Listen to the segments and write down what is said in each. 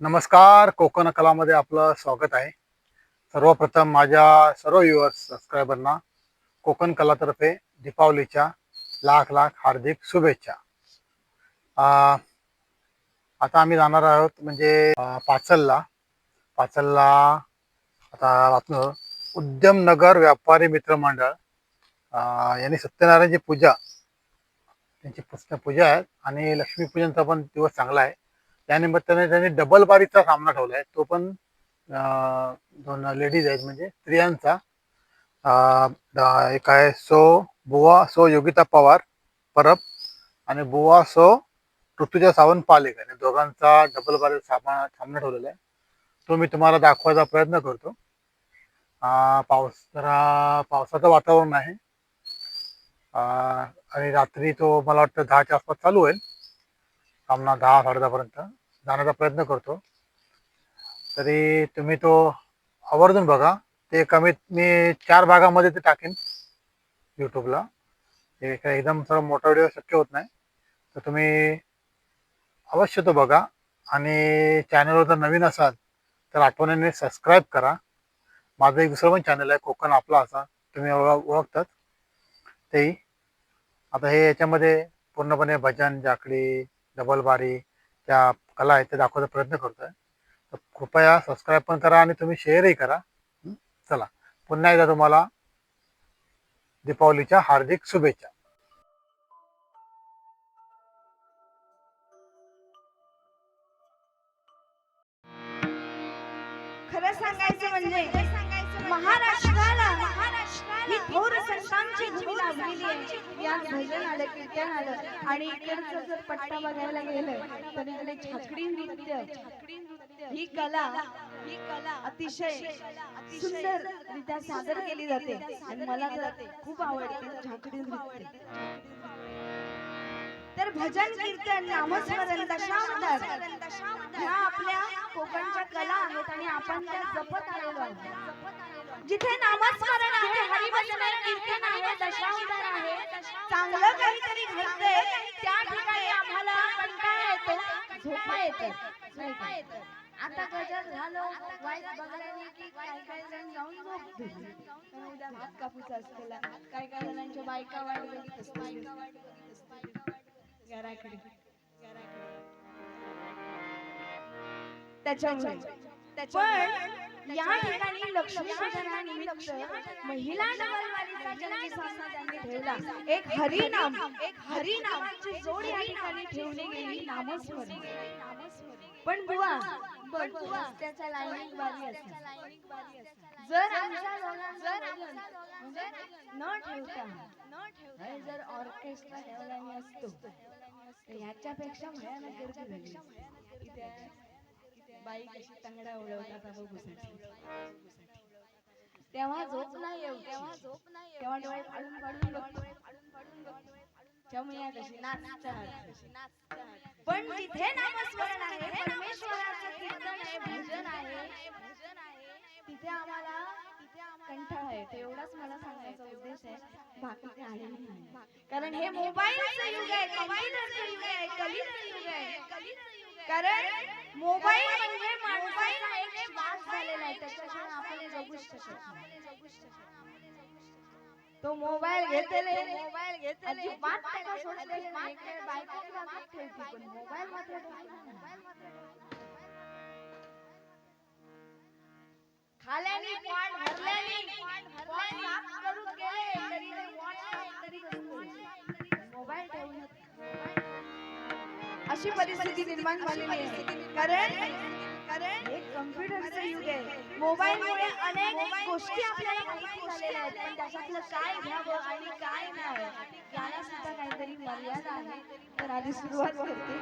नमस्कार कोकण कलामध्ये आपलं स्वागत आहे. सर्वप्रथम माझ्या सर्व युवर्स सबस्क्रायबरना कोकण कलातर्फे दीपावलीच्या लाख लाख हार्दिक शुभेच्छा. आता आम्ही जाणार आहोत म्हणजे पाचलला. पाचलला आता आपलं उद्यमनगर व्यापारी मित्र मंडळ यांनी सत्यनारायणची पूजा त्यांची पूजा आहे आणि लक्ष्मीपूजनचा पण दिवस चांगला आहे. त्यानिमित्ताने त्यांनी डबल बारीचा सामना ठेवला आहे तो पण दोन लेडीज आहेत म्हणजे स्त्रियांचा. एक आहे सो बुवा सो योगिता पवार परब आणि बुवा सो ऋतुजा सावंत पालेकर आणि दोघांचा डबल बारीचा सामना सामना ठेवलेला आहे. तो मी तुम्हाला दाखवायचा प्रयत्न करतो. अं, पाऊस जरा पावसाचं वातावरण आहे. आणि रात्री तो मला वाटतं दहाच्या आसपास चालू होईल. सामना दहा साडे दहापर्यंत जाण्याचा प्रयत्न करतो. तरी तुम्ही तो आवर्जून बघा. ते कमीत मी चार भागामध्ये ते टाकेन यूट्यूबला एकदम सर्व मोठा व्हिडिओ शक्य होत नाही. तर तुम्ही अवश्य तो बघा. आणि चॅनलवर जर नवीन असाल तर आठवणीने सबस्क्राईब करा. माझं एक दुसरं पण चॅनल आहे कोकण आपला असा. तुम्ही ओळख ओळखतात. तेही. आता हे याच्यामध्ये पूर्णपणे भजन जाकडी डबलबारी त्या कला आहेत ते दाखवायचा प्रयत्न करतोय. तर कृपया सबस्क्राईब पण करा आणि तुम्ही शेअरही करा. चला. पुन्हा एकदा तुम्हाला दीपावलीच्या हार्दिक शुभेच्छा. संतांची आहे या भजन आलं कीर्तन आलं आणि इकडचं जर पट्टा बघायला गेलं तर इकडे छाकडी नृत्य ही कला ही कला अतिशय सुंदर रित्या सादर केली जाते. आणि मला तर खूप आवडते झाकडी नृत्य. तर भजन कीर्तन नामस्मरण दशावतार ह्या आपल्या कोकणच्या कला आहेत आणि आपण त्या जपत आलेलो आहोत. जिथे नामस्मरण आहे हरिभजन कीर्तन आहे दशावतार आहे चांगलं काहीतरी घडतंय त्या ठिकाणी आम्हाला कंटाळा येतो झोपा येते? आता गजर झालं वाईट बघायला की काही काही जण जाऊन झोपते उद्या भात कापूचा असलेला काही काही जणांच्या बायका वाट बघत असतील. घराकडे. त्याच्यामुळे. पण या ठिकाणी लक्ष्मी पूजनानिमित्त महिला त्यांनी ठेवला. एक हरिनाम एक हरिनामाची जोड या ठिकाणी ठेवली गेली. नामस्मरण. पण बुवा पण बुवा त्याच्या लाईनिंग बारी असते जर आमच्या दोघांचं म्हणजे न ठेवता हे जर ऑर्केस्ट्रा ठेवल्याने असतो तर याच्यापेक्षा भयानक गर्दी झाली बाई कशी तंगडा उडवतात बघूसाठी तेव्हा झोप नाही येऊ तेव्हा झोप नाही तेव्हा डोळे फाडून फाडून बघतो चमया कशी नाचतात पण जिथे नामस्मरण आहे परमेश्वराचं कीर्तन आहे भजन आहे तिथे आम्हाला कंटाळा येतो एवढाच मला सांगायचा उद्देश आहे. बाकी आलेलं नाही. कारण हे मोबाईलचं युग आहे कम्प्युटरचं युग आहे. कलीचं युग आहे. कारण मोबाईल म्हणजे माणसाचा एक श्वास झालेला आहे. त्याच्याशिवाय आपण जगूच शकत नाही. तो मोबाईल घेतले मोबाईल घेतले अजिबात त्याला पण मोबाईल मात्र. खाल्याने पाठ भरल्याने पाठ साफ करून गेले तरी ते मोबाईल ठेवून अशी परिस्थिती निर्माण झालेली आहे. कारण कारण कम्प्युटरचं युग आहे. मोबाईलमुळे अनेक गोष्टी आपल्याला माहिती झालेल्या आहेत. पण त्याच्यातलं काय घ्यावं आणि काय नाही याला सुद्धा काहीतरी मर्यादा आहे. तर आधी सुरुवात करते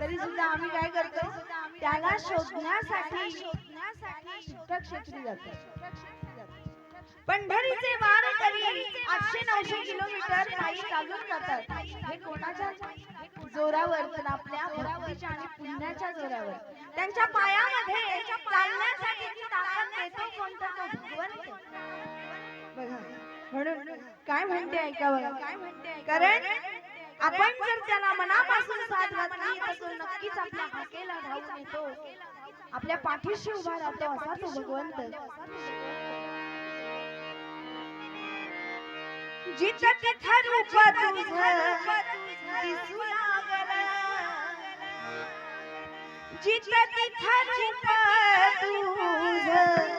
तरी सुद्धा आम्ही काय करतो? त्याला शोधण्यासाठी तीर्थक्षेत्री जातो पंढरीचे वारकरी आठशे नऊशे किलोमीटर पायी चालून जातात. हे कोणाच्या जोरावर पण आपल्या भक्तीच्या आणि पुण्याच्या जोरावर. त्यांच्या पायामध्ये चालण्यासाठी ताकद देतो कोणता तो भगवंत. बघा. म्हणून काय म्हणते ऐका बघा. काय म्हणते कारण आपण जर त्याला मनापासून साथ घातली तर नक्कीच आपल्या हाकेला धावून येतो. आपल्या पाठीशी उभा राहतो असा तो भगवंत. जिथं तिथं रूप तुझं दिसू लागलं. जिथं तिथं रूप तुझं